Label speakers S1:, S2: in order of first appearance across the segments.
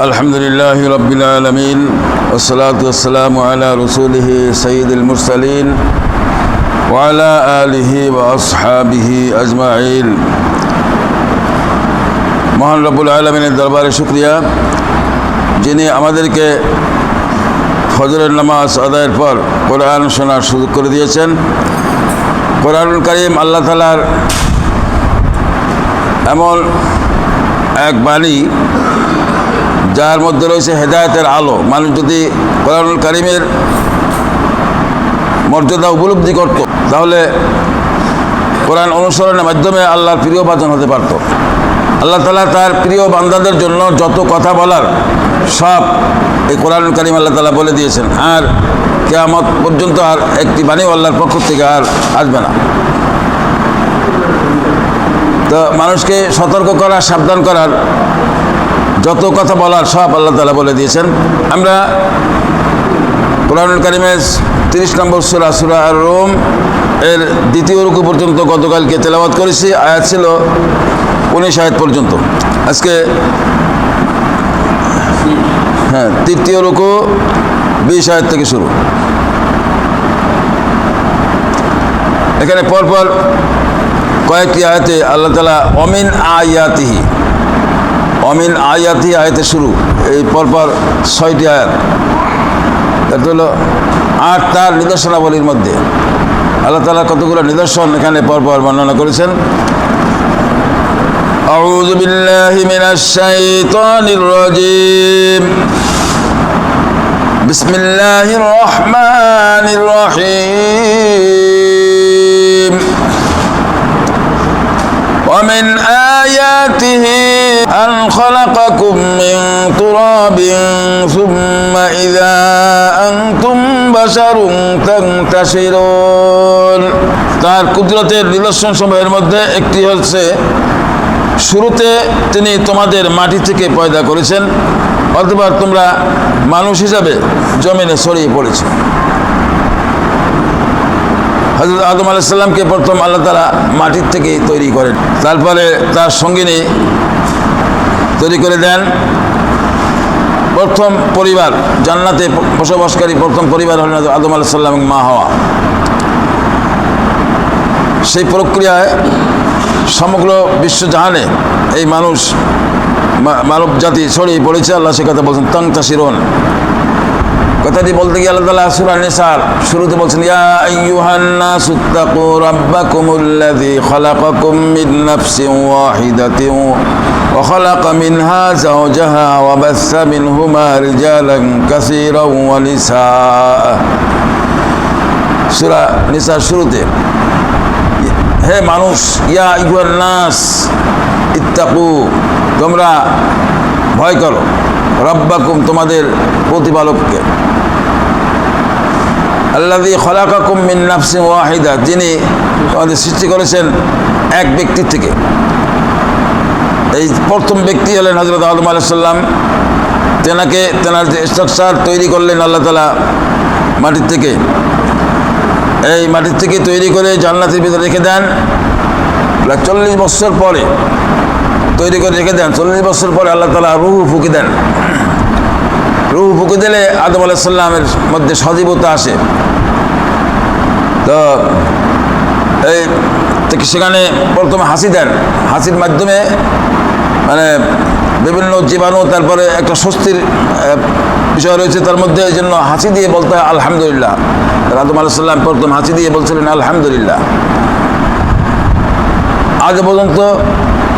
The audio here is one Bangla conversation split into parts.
S1: الحمد لله رب العالمين والصلاة والسلام على رسوله سيد المرسلين وعلى آله وأصحابه أجمعين মহান রব্বুল আলমিনের দরবারে শুক্রিয়া যিনি আমাদেরকে ফজরের নামাজ আদায়ের পর কোরআন শোনার সুযোগ করে দিয়েছেন কোরআনুল করিম আল্লাহ তালার এমন এক বাণী যার মধ্যে রয়েছে হেদায়তের আলো। মানুষ যদি কোরআনুল করিমের মর্যাদা উপলব্ধি করত, তাহলে কোরআন অনুসরণের মাধ্যমে আল্লাহর প্রিয় বাচন হতে পারত। আল্লাহ তালা তার প্রিয় বান্দাদের জন্য যত কথা বলার সব এই কোরআন করিম আল্লাহ তালা বলে দিয়েছেন। আর কেয়ামত পর্যন্ত আর একটি বাণীও আল্লাহর পক্ষ থেকে আর আসবে না। তো মানুষকে সতর্ক করা সাবধান করার যত কথা বলার সব আল্লাহ তালা বলে দিয়েছেন। আমরা কোরআনুল কারিমের তিরিশ নম্বর সুরা সুরা আর রোম এর দ্বিতীয় রুকু পর্যন্ত গতকালকে তেলাবাদ করেছি। আয়াত ছিল উনিশ আয়াত পর্যন্ত। আজকে হ্যাঁ তৃতীয় রুকু বিশ আয়াত থেকে শুরু। এখানে পরপর কয়েকটি আয়াতে আল্লাহ তালা অমিন আয়াতিহি অমিন আয়াতি আয়াতে শুরু এই পরপর ছয়টি আয়াত এটা হলো আট তার নিদর্শনাবলীর মধ্যে আল্লাহ তালা কতগুলো নিদর্শন এখানে পরপর বর্ণনা করেছেন أعوذ بالله من الشيطان الرجيم بسم الله الرحمن الرحيم ومن آياته أن خلقكم من تراب ثم إذا أنتم بشر تنتشرون তার কুদরতের নিদর্শন সময়ের মধ্যে একটি হচ্ছে শুরুতে তিনি তোমাদের মাটি থেকে পয়দা করেছেন অথবা তোমরা মানুষ হিসাবে জমিনে ছড়িয়ে পড়েছে হজরত আদম আলাইসাল্লামকে প্রথম আল্লাহ তালা মাটির থেকে তৈরি করেন। তারপরে তার সঙ্গিনী তৈরি করে দেন। প্রথম পরিবার, জান্নাতে বসবাসকারী প্রথম পরিবার হলেন আদম আলাইসাল্লাম মা হওয়া। সেই প্রক্রিয়ায় সমগ্র বিশ্বজাহানে এই মানুষ মানব জাতি ছড়িয়ে পড়েছে। আল্লাহ সে কথা বলছেন তং তাসিরন কথাটি বলতে গিয়ে আল্লাহ তালা সুরা নিসার শুরুতে বলছেন, ইয়া আইয়ুহান্না সুত্তাকু রাব্বাকুমুল্লাযী খালাকাকুম মিন নাফসিন ওয়াহিদাতিন ওয়া খালাকা মিনহা যাওজাহা ওয়া বাসসা মিনহুমা রিজালান কাসীরান ওয়া নিসাআ। সূরা নিসার শুরুতে, হে মানুষ, ইয়া আইয়ুহান নাস, ইত্তাকু, তোমরা ভয় করো। রব্বাকুম তোমাদের প্রতিপালককে আল্লাদি খলাকাকুম মিন নাফসিম ওয়াহিদা, যিনি তোমাদের সৃষ্টি করেছেন এক ব্যক্তির থেকে। এই প্রথম ব্যক্তি হলেন হজরত আদম আলাইসাল্লাম তেনাকে, তেনার যে স্ট্রাকচার তৈরি করলেন আল্লাহ তালা মাটির থেকে। এই মাটির থেকে তৈরি করে জান্নাতের ভিতরে রেখে দেন। প্রায় চল্লিশ বছর পরে তৈরি করে রেখে দেন। চল্লিশ বছর পরে আল্লাহ তালা রুহু ফুকে দেন। রুহু ফুকে দিলে আদম আলাইসাল্লামের মধ্যে সজীবতা আসে। তো এই সেখানে প্রথমে হাসি দেন হাসির মাধ্যমে মানে বিভিন্ন জীবাণু, তারপরে একটা স্বস্তির বিষয় রয়েছে তার মধ্যে, এই জন্য হাসি দিয়ে বলতে হয় আলহামদুলিল্লাহ। আদম আলাইসাল্লাম প্রথম হাসি দিয়ে বলছিলেন আলহামদুলিল্লাহ। আজ পর্যন্ত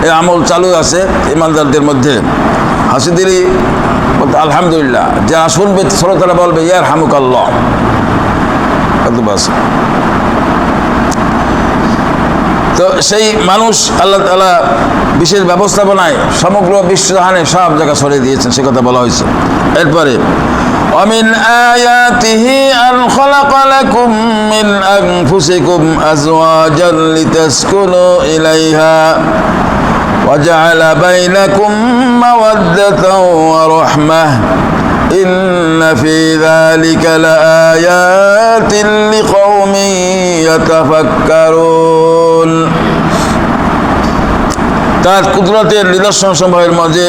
S1: এই আমল চালু আছে ইমানদারদের মধ্যে। হাসি দিলেই বলতে আলহামদুলিল্লাহ। যা শুনবে শ্রোতারা বলবে ইয়ার হামুক আল্লাহ বাস তো সেই মানুষ আল্লাহ তালা বিশেষ ব্যবস্থাপনায় সমগ্র বিশ্বজাহানে সব জায়গা সরিয়ে দিয়েছেন সে কথা বলা হয়েছে এরপরে ومن آياته أن خلق لكم من أنفسكم أزواجا لتسكنوا إليها وجعل بينكم مودة ورحمة إن في ذلك لآيات لقوم يتفكرون তার কুদরতের নিদর্শন সমূহের মাঝে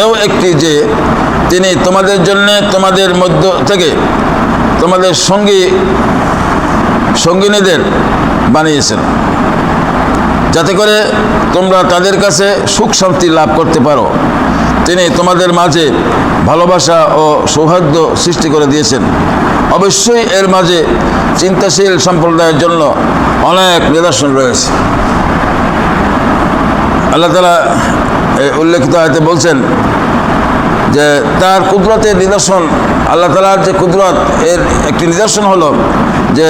S1: এও একটি যে তিনি তোমাদের জন্য তোমাদের মধ্য থেকে তোমাদের সঙ্গী সঙ্গিনীদের বানিয়েছেন যাতে করে তোমরা তাদের কাছে সুখ শান্তি লাভ করতে পারো তিনি তোমাদের মাঝে ভালোবাসা ও সৌহার্দ্য সৃষ্টি করে দিয়েছেন। অবশ্যই এর মাঝে চিন্তাশীল সম্প্রদায়ের জন্য অনেক নিদর্শন রয়েছে। আল্লাহ তালা উল্লেখিত আয়তে বলছেন যে, তার কুদরতের নিদর্শন, আল্লাহ তালার যে কুদরত, এর একটি নিদর্শন হলো যে,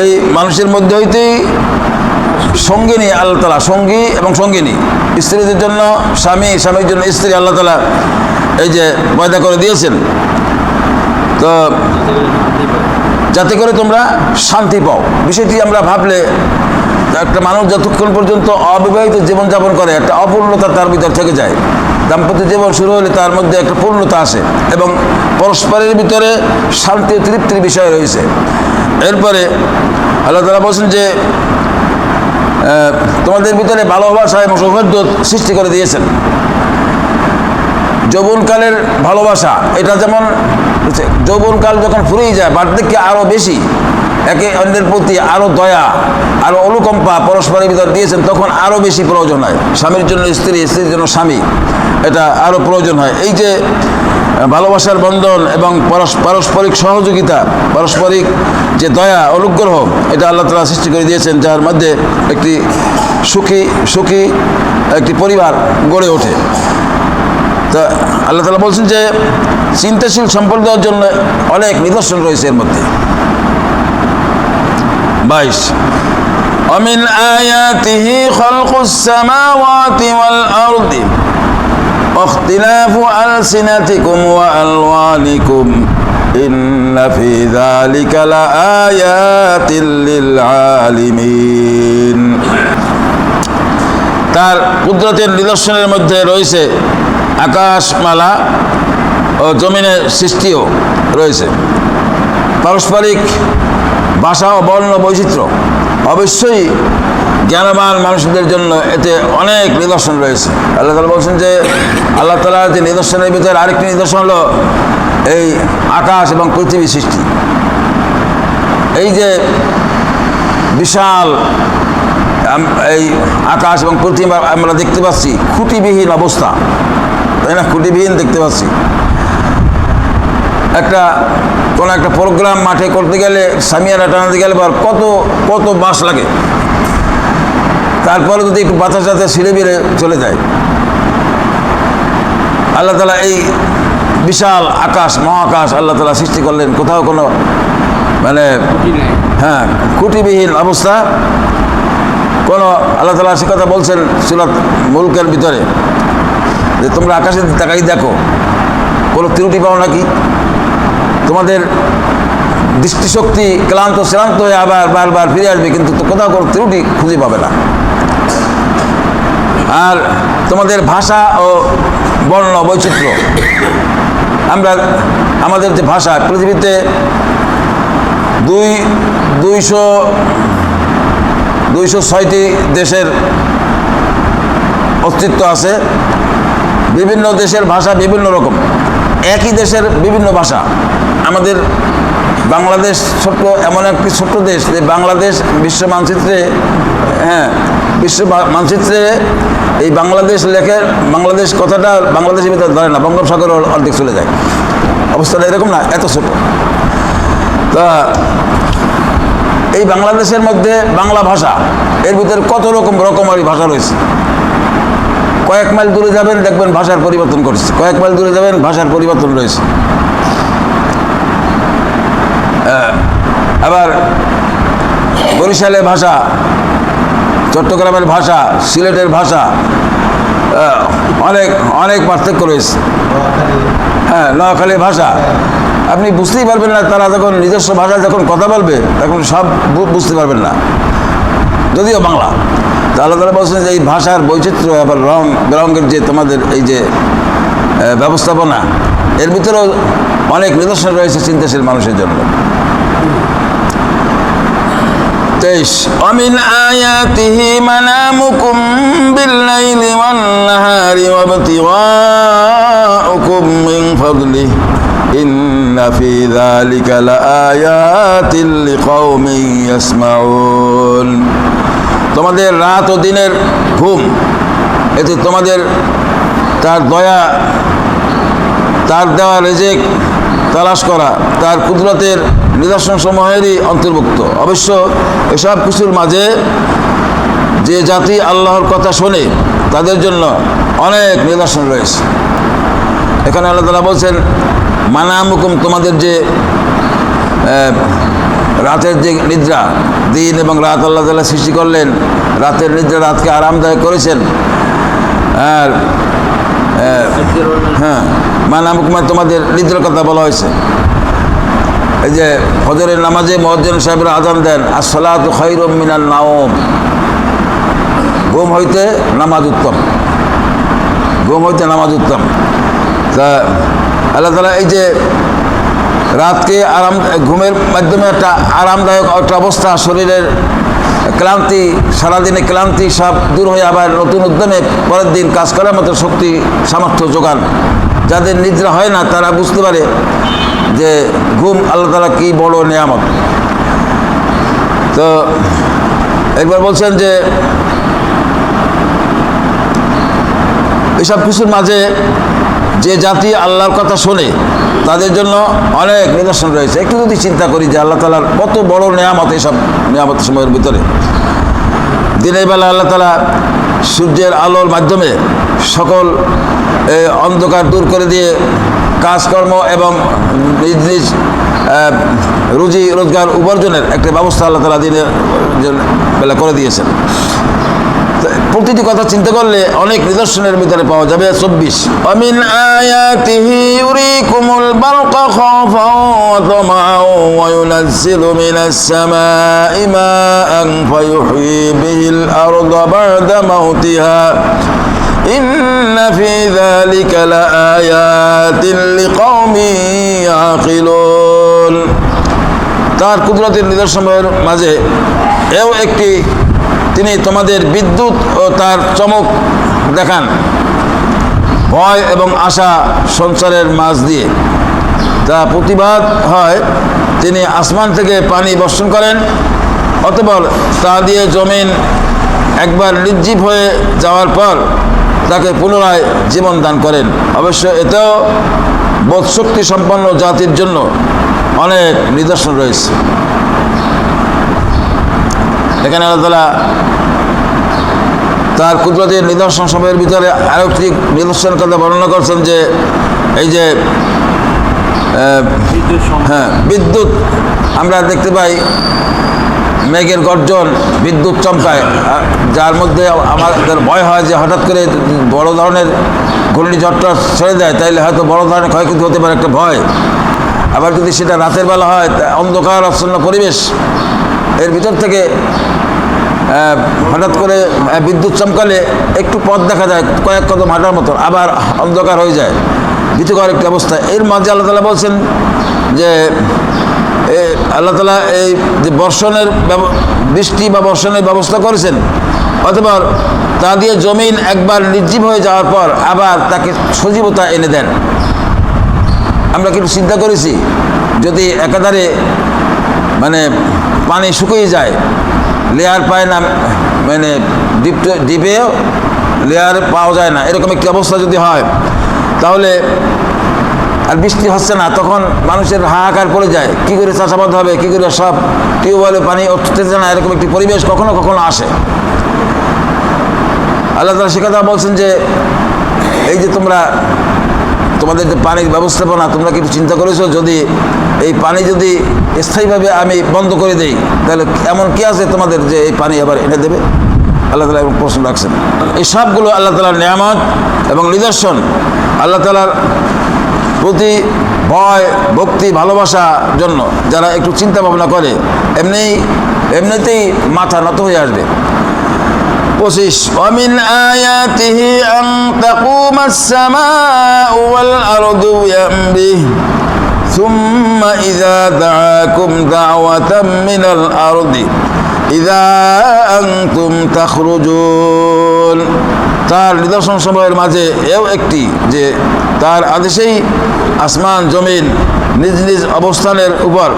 S1: এই মানুষের মধ্যে হইতেই সঙ্গিনী আল্লাহ তালা সঙ্গী এবং সঙ্গিনী। স্ত্রীদের জন্য, স্বামী, স্বামীর জন্য স্ত্রী আল্লাহ তালা এই যে পয়দা করে দিয়েছেন। তো যাতে করে তোমরা শান্তি পাও। বিষয়টি আমরা ভাবলে একটা মানুষ যতক্ষণ পর্যন্ত অবিবাহিত জীবনযাপন করে, একটা অপূর্ণতা তার ভিতর থেকে যায়। দাম্পত্য জীবন শুরু হলে তার মধ্যে একটা পূর্ণতা আসে এবং পরস্পরের ভিতরে শান্তি তৃপ্তির বিষয় রয়েছে। এরপরে আল্লাহ তালা বলছেন যে তোমাদের ভিতরে ভালোবাসা এবং সৌহার্দ্য সৃষ্টি করে দিয়েছেন। যৌবনকালের ভালোবাসা, এটা যেমন যৌবনকাল যখন ফুরিয়ে যায়, বার্ধক্যে আরও বেশি, একে অন্যের প্রতি আরও দয়া আরও অনুকম্পা পরস্পরের ভিতর দিয়েছেন, তখন আরও বেশি প্রয়োজন হয়। স্বামীর জন্য স্ত্রী, স্ত্রীর জন্য স্বামী, এটা আরও প্রয়োজন হয়। এই যে ভালোবাসার বন্ধন এবং পারস্পরিক সহযোগিতা, পারস্পরিক যে দয়া, অনুগ্রহ, এটা আল্লাহ তালা সৃষ্টি করে দিয়েছেন, যার মধ্যে একটি সুখী সুখী একটি পরিবার গড়ে ওঠে। তা আল্লাহ তালা বলছেন যে, চিন্তাশীল সম্প্রদায়ের জন্য অনেক নিদর্শন রয়েছে এর মধ্যে। বাইশ অমিন আয়াতিহি খলকুস সামাওয়াতি ওয়াল আরদি। واختلاف ألسنتكم وألوانكم إن في ذلك لآيات للعالمين তার কুদরতের নিদর্শনের মধ্যে রয়েছে আকাশমালা ও জমিনের সৃষ্টিও রয়েছে পারস্পরিক ভাষা ও বর্ণ বৈচিত্র্য অবশ্যই জ্ঞানবান মানুষদের জন্য এতে অনেক নিদর্শন রয়েছে। আল্লাহ তালা বলছেন যে, আল্লাহ তালার যে নিদর্শনের ভিতরে আরেকটি নিদর্শন হলো এই আকাশ এবং পৃথিবী সৃষ্টি। এই যে বিশাল এই আকাশ এবং পৃথিবী আমরা দেখতে পাচ্ছি, খুঁটিবিহীন অবস্থা। তাই না? খুঁটিবিহীন দেখতে পাচ্ছি। একটা, কোনো একটা প্রোগ্রাম মাঠে করতে গেলে, সামিয়ারা টানাতে গেলে কত কত বাস লাগে? তারপরে যদি একটু বাতাস যাতে ছিঁড়ে বেড়ে চলে যায়। আল্লাহ তালা এই বিশাল আকাশ মহাকাশ আল্লাহ তালা সৃষ্টি করলেন। কোথাও কোনো মানে হ্যাঁ খুঁটিবিহীন অবস্থা। কোনো আল্লাহ তালা সে কথা বলছেন সুরাত মুলকের ভিতরে যে তোমরা আকাশের তাকাই দেখো। কোনো ত্রুটি পাও নাকি? তোমাদের দৃষ্টিশক্তি ক্লান্ত শ্রান্ত হয়ে আবার বারবার ফিরে আসবে কিন্তু তো কোথাও কোনো ত্রুটি খুঁজে পাবে না। আর তোমাদের ভাষা ও বর্ণ বৈচিত্র্য। আমরা, আমাদের যে ভাষা, পৃথিবীতে দুই, দুইশো দুইশো ছয়টি দেশের অস্তিত্ব আছে। বিভিন্ন দেশের ভাষা বিভিন্ন রকম। একই দেশের বিভিন্ন ভাষা। আমাদের বাংলাদেশ ছোট্ট, এমন একটি ছোট্ট দেশ যে বাংলাদেশ বিশ্ব মানচিত্রে হ্যাঁ বিশ্ব মানচিত্রে এই বাংলাদেশ লেখে বাংলাদেশ কথাটা বাংলাদেশের ভিতরে ধরে না বঙ্গোপসাগর অর্ধেক চলে যায়। অবস্থাটা এরকম না, এত ছোট। তা এই বাংলাদেশের মধ্যে বাংলা ভাষা, এর ভিতরে কত রকম রকমারি ভাষা রয়েছে? কয়েক মাইল দূরে যাবেন, দেখবেন ভাষার পরিবর্তন করছে কয়েক মাইল দূরে যাবেন, ভাষার পরিবর্তন রয়েছে। আবার বরিশালের ভাষা চট্টগ্রামের ভাষা, সিলেটের ভাষা অনেক অনেক পার্থক্য রয়েছে। হ্যাঁ নোয়াখালীর ভাষা। আপনি বুঝতেই পারবেন না, তারা যখন নিজস্ব ভাষায় যখন কথা বলবে, তখন সব বুঝতে পারবেন না। যদিও বাংলা। তাহলে তারা বলছেন যে, এই ভাষার বৈচিত্র্য আবার রং বেরঙ্গের যে তোমাদের এই যে ব্যবস্থাপনা, এর ভিতরেও অনেক নিদর্শন রয়েছে চিন্তাশীল মানুষের জন্য। তেইশ। অমিন আয়াতিহি মানামুকুম বিল্লাইলি ওয়ান নাহারি ওয়াবতিগাউকুম মিন ফাদলি ইন্না ফি যালিকা লাআয়াতিন লিকাউমিন ইয়াসমাউন। তোমাদের রাত ও দিনের ঘুম, এতে তোমাদের তার দয়া, তার দেওয়া রেজেক তালাশ করা, তার কুদরতের নিদর্শন সমূহেরই অন্তর্ভুক্ত। অবশ্য এসব কিছুর মাঝে যে জাতি আল্লাহর কথা শোনে, তাদের জন্য অনেক নিদর্শন রয়েছে। এখানে আল্লাহ তালা বলছেন, মানামুকুম তোমাদের যে রাতের যে নিদ্রা, দিন এবং রাত আল্লাহ তালা সৃষ্টি করলেন, রাতের নিদ্রা রাতকে আরামদায়ক করেছেন, আর হ্যাঁ। মানামুকুমা তোমাদের নিদ্রার কথা বলা হয়েছে। এই যে ফজরের নামাজে মহাজ্জন সাহেবরা আজান দেন আর খৈরম মিনাল নাওম। ঘুম হইতে নামাজ উত্তম। ঘুম হইতে নামাজ উত্তম। তা আল্লাহ তালা এই যে রাতকে আরাম, ঘুমের মাধ্যমে একটা আরামদায়ক একটা অবস্থা শরীরের ক্লান্তি, সারাদিনে ক্লান্তি সব দূর হয়ে আবার নতুন উদ্যমে পরের দিন কাজ করার মতো শক্তি, সামর্থ্য যোগান। যাদের নিদ্রা হয় না, তারা বুঝতে পারে যে ঘুম আল্লাহ তালা কী বড় নিয়ামত। তো একবার বলছেন যে, এসব কিছুর মাঝে যে জাতি আল্লাহর কথা শোনে তাদের জন্য অনেক নিদর্শন রয়েছে। একটু যদি চিন্তা করি যে আল্লাহ তালার কত বড় নিয়ামত এসব নিয়ামত সময়ের ভিতরে। দিনের বেলা আল্লাহ তালা সূর্যের আলোর মাধ্যমে সকল অন্ধকার দূর করে দিয়ে কাজকর্ম এবং নিজ নিজ রুজি রোজগার উপার্জনের একটা ব্যবস্থা আল্লাহ তালা দিনের বেলা করে দিয়েছেন। প্রতিটি কথা চিন্তা করলে অনেক নিদর্শনের ভিতরে পাওয়া যাবে চব্বিশ অমিন আয়াতিহি ইউরিকুমুল বারকা খাফাও ওয়া তামাআও ওয়া ইউনাজ্জিলু মিনাস সামাই মাআন ফায়ুহয়ি বিহিল আরদা বা'দা মাউতিহা إن في ذلك لآيات لقوم يعقلون তার কুদরতের নিদর্শনের মাঝে এও একটি তিনি তোমাদের বিদ্যুৎ ও তার চমক দেখান, ভয় এবং আশা সঞ্চারের মাঝ দিয়ে। তা প্রতিবাদ হয়, তিনি আসমান থেকে পানি বর্ষণ করেন, অতপর তা দিয়ে জমিন একবার নির্জীব হয়ে যাওয়ার পর তাকে পুনরায় জীবন দান করেন। অবশ্য এতেও বোধশক্তি সম্পন্ন জাতির জন্য অনেক নিদর্শন রয়েছে। এখানে আল্লাহ তালা তার কুদরতের নিদর্শন সময়ের ভিতরে আরও একটি নিদর্শনের কথা বর্ণনা করছেন যে এই যে হ্যাঁ বিদ্যুৎ আমরা দেখতে পাই মেঘের গর্জন, বিদ্যুৎ চমকায়। যার মধ্যে আমাদের ভয় হয় যে হঠাৎ করে বড় ধরনের ঘূর্ণিঝড়টা ছেড়ে দেয়, তাইলে হয়তো বড় ধরনের ক্ষয়ক্ষতি হতে পারে একটা ভয়। আবার যদি সেটা রাতের বেলা হয় অন্ধকার, আচ্ছন্ন পরিবেশ এর ভিতর থেকে হঠাৎ করে বিদ্যুৎ চমকালে একটু পথ দেখা যায়, কয়েক কদম হাঁটার মতো, আবার অন্ধকার হয়ে যায়। ভীতিকর একটি অবস্থা। এর মাঝে আল্লাহ তালা বলছেন যে আল্লাহ তালা এই যে বর্ষণের বৃষ্টি বা বর্ষণের ব্যবস্থা করেছেন, অথবা তা দিয়ে জমিন একবার নির্জীব হয়ে যাওয়ার পর আবার তাকে সজীবতা এনে দেন। আমরা কিন্তু চিন্তা করেছি, যদি একাধারে মানে পানি শুকিয়ে যায়। লেয়ার পায় না মানে ডিপ ডিপেও লেয়ার পাওয়া যায় না। এরকম একটি অবস্থা যদি হয়, তাহলে আর বৃষ্টি হচ্ছে না, তখন মানুষের হাহাকার পড়ে যায়। কী করে চাষাবাদ হবে, কী করে সব টিউবওয়েলে পানি উঠতেছে না, এরকম একটি পরিবেশ কখনো কখনো আসে। আল্লাহ তালা সে কথা বলছেন যে, এই যে তোমরা তোমাদের যে পানির ব্যবস্থাপনা, তোমরা কি চিন্তা করেছ? যদি এই পানি যদি স্থায়ীভাবে আমি বন্ধ করে দিই, তাহলে এমন কি আছে তোমাদের যে এই পানি আবার এনে দেবে? আল্লাহ তালা এবং প্রশ্ন রাখছেন। এই সবগুলো আল্লাহ তালার নিয়ামত এবং নিদর্শন। আল্লাহ তালার প্রতি ভয়, ভক্তি ভালোবাসা জন্য যারা একটু চিন্তা ভাবনা করে, এমনি, এমনিতেই মাথা নত হয়ে আসবে। পঁচিশ ثم إذا دعاكم دعوة من الأرض ইদা আনতুম তাখরুজুন তার নিদর্শন সময়ের মাঝে এও একটি যে তার আদেশেই আসমান জমিন নিজ নিজ অবস্থানের উপর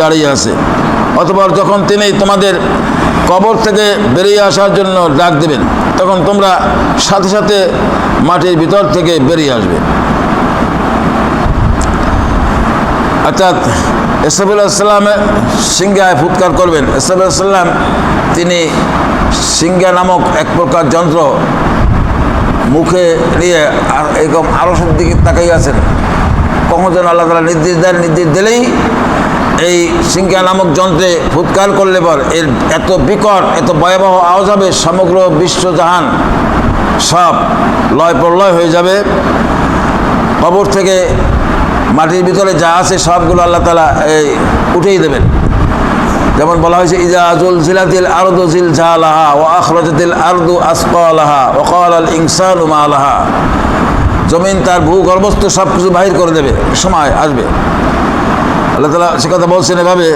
S1: দাঁড়িয়ে আছে অথবা যখন তিনি তোমাদের কবর থেকে বেরিয়ে আসার জন্য ডাক দেবেন তখন তোমরা সাথে সাথে মাটির ভিতর থেকে বেরিয়ে আসবে অর্থাৎ ইসরাফুল্লাহামের সিংহায় ফুৎকার করবেন। ইসরাফুল্লাহাম তিনি সিংহা নামক এক প্রকার যন্ত্র মুখে নিয়ে আর এরকম আরসের দিকে তাকাই আছেন। কখন যেন আল্লাহ তালা নির্দেশ দেন, নির্দেশ দিলেই এই সিংহা নামক যন্ত্রে ফুৎকার করলে পর এর এত বিকট, এত ভয়াবহ আওয়াজ হবে, সমগ্র বিশ্বজাহান সব লয় প্রলয় হয়ে যাবে। কবর থেকে মাটির ভিতরে যা আছে সবগুলো আল্লাহ তালা এই উঠেই দেবেন। যেমন বলা হয়েছে, ইজা ইজাজুল জিলাতিল আরদু জিল ঝালাহা ও আখরজাতিল আরদু আসকালাহা ও কল আল ইনসান মালাহা। জমিন, তার ভূগর্ভস্থ সব কিছু বাহির করে দেবে, সময় আসবে। আল্লাহ তালা সে কথা বলছেন এভাবে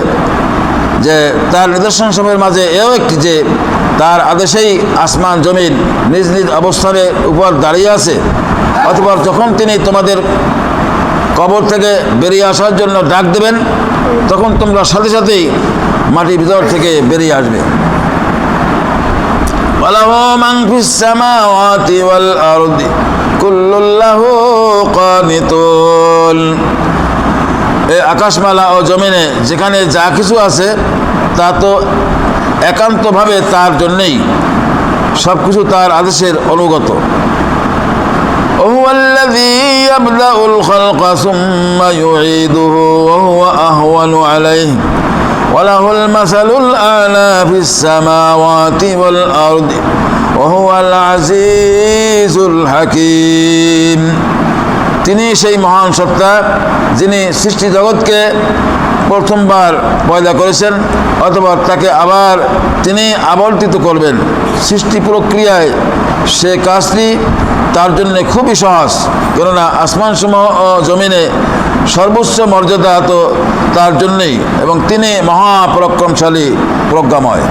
S1: যে, তার নিদর্শন সময়ের মাঝে এও একটি যে, তার আদেশেই আসমান, জমিন নিজ নিজ অবস্থানের উপর দাঁড়িয়ে আছে। অথবা যখন তিনি তোমাদের কবর থেকে বেরিয়ে আসার জন্য ডাক দেবেন, তখন তোমরা সাথে সাথেই মাটির ভিতর থেকে বেরিয়ে আসবে। আকাশমালা ও জমিনে যেখানে যা কিছু আছে, তা তো একান্তভাবে তার জন্যেই সব কিছু তার আদেশের অনুগত। وهو الذي يبدأ الخلق ثم يعيده وهو أهون عليه وله المثل الأعلى في السماوات والأرض وهو العزيز الحكيم তিনি সেই মহান সত্তা যিনি সৃষ্টি জগৎকে প্রথমবার পয়দা করেছেন অথবা তাকে আবার তিনি আবর্তিত করবেন সৃষ্টি প্রক্রিয়ায় সে কাজটি তার জন্য খুবই সহজ। কেননা আসমান সমূহ জমিনে সর্বোচ্চ মর্যাদা তো তার জন্যেই এবং তিনি মহাপরাক্রমশালী প্রজ্ঞাময়।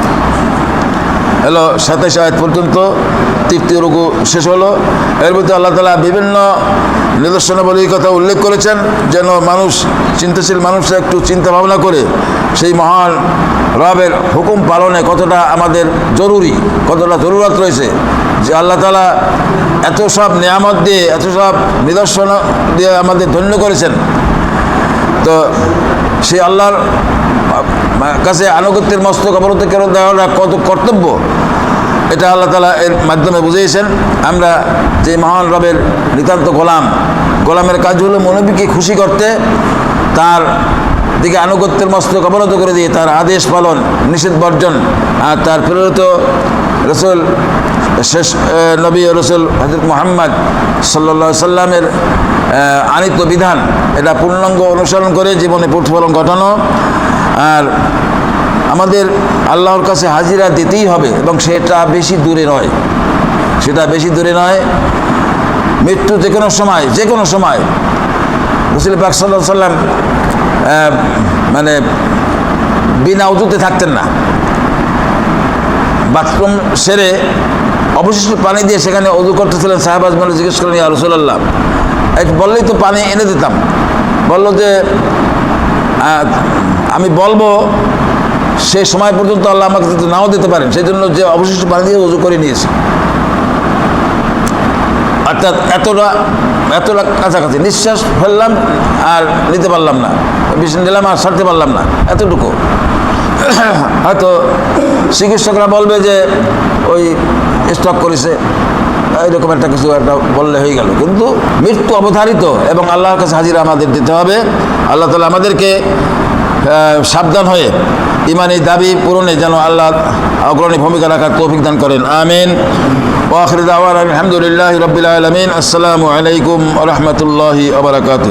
S1: হলো সাতাশ আয়াত পর্যন্ত তৃতীয় রুকু শেষ হলো। এর মধ্যে আল্লাহ তালা বিভিন্ন নিদর্শনাবলীর কথা উল্লেখ করেছেন, যেন মানুষ, চিন্তাশীল মানুষরা একটু চিন্তা ভাবনা করে সেই মহান রবের হুকুম পালনে কতটা আমাদের জরুরি, কতটা জরুরত রয়েছে, যে আল্লাহ তালা এত সব নিয়ামত দিয়ে, এত সব নিদর্শন দিয়ে আমাদের ধন্য করেছেন। তো সে আল্লাহর কাছে আনুগত্যের মস্তক অবরোধ কেন দেওয়াটা কত কর্তব্য, এটা আল্লাহ তালা এর মাধ্যমে বুঝিয়েছেন। আমরা যে মহান রবের নিতান্ত গোলাম, গোলামের কাজ হলো মনোবিকে খুশি করতে, তার দিকে আনুগত্যের মস্তক অবরোধ করে দিয়ে তার আদেশ পালন, নিষেধ বর্জন, আর তার প্রেরিত রসুল শেষ নবী রসুল হজরত মোহাম্মদ সাল্লা সাল্লামের আনিত বিধান, এটা পূর্ণাঙ্গ অনুসরণ করে জীবনে প্রতিফলন ঘটানো। আর আমাদের আল্লাহর কাছে হাজিরা দিতেই হবে এবং সেটা বেশি দূরে নয়। সেটা বেশি দূরে নয়। মৃত্যু যে কোনো সময় যে কোনো সময় রসুল পাক সাল্লাহ সাল্লাম মানে বিনা উজুতে থাকতেন না। বাথরুম সেরে অবশিষ্ট পানি দিয়ে সেখানে অজু করতেছিলেন সাহেব আজমানে জিজ্ঞেস করেন ইয়া রসুল্লাহ বললেই তো পানি এনে দিতাম। বলল যে আমি বলব সে সময় পর্যন্ত আল্লাহ আমাকে নাও দিতে পারেন। সেই জন্য যে অবশিষ্ট পানি দিয়ে উজু করে নিয়েছে। অর্থাৎ এতটা এতটা কাছাকাছি। নিঃশ্বাস ফেললাম আর নিতে পারলাম না। বিষ নিলাম আর ছাড়তে পারলাম না। এতটুকু। হয়তো চিকিৎসকরা বলবে যে ওই স্টক করেছে। এইরকম একটা কিছু একটা বললে হয়ে গেল। কিন্তু মৃত্যু অবধারিত এবং আল্লাহর কাছে হাজিরা আমাদের দিতে হবে। আল্লাহ তালা আমাদেরকে সাবধান হয়ে ইমানি দাবি পূরণে যেন আল্লাহ অগ্রণী ভূমিকা রাখার তৌফিক দান করেন। আমিন। ওয়াখরিদ আওয়ার আলহামদুলিল্লাহ রবিল আলমিন। আসসালামু আলাইকুম রহমতুল্লাহি আবরাকাতু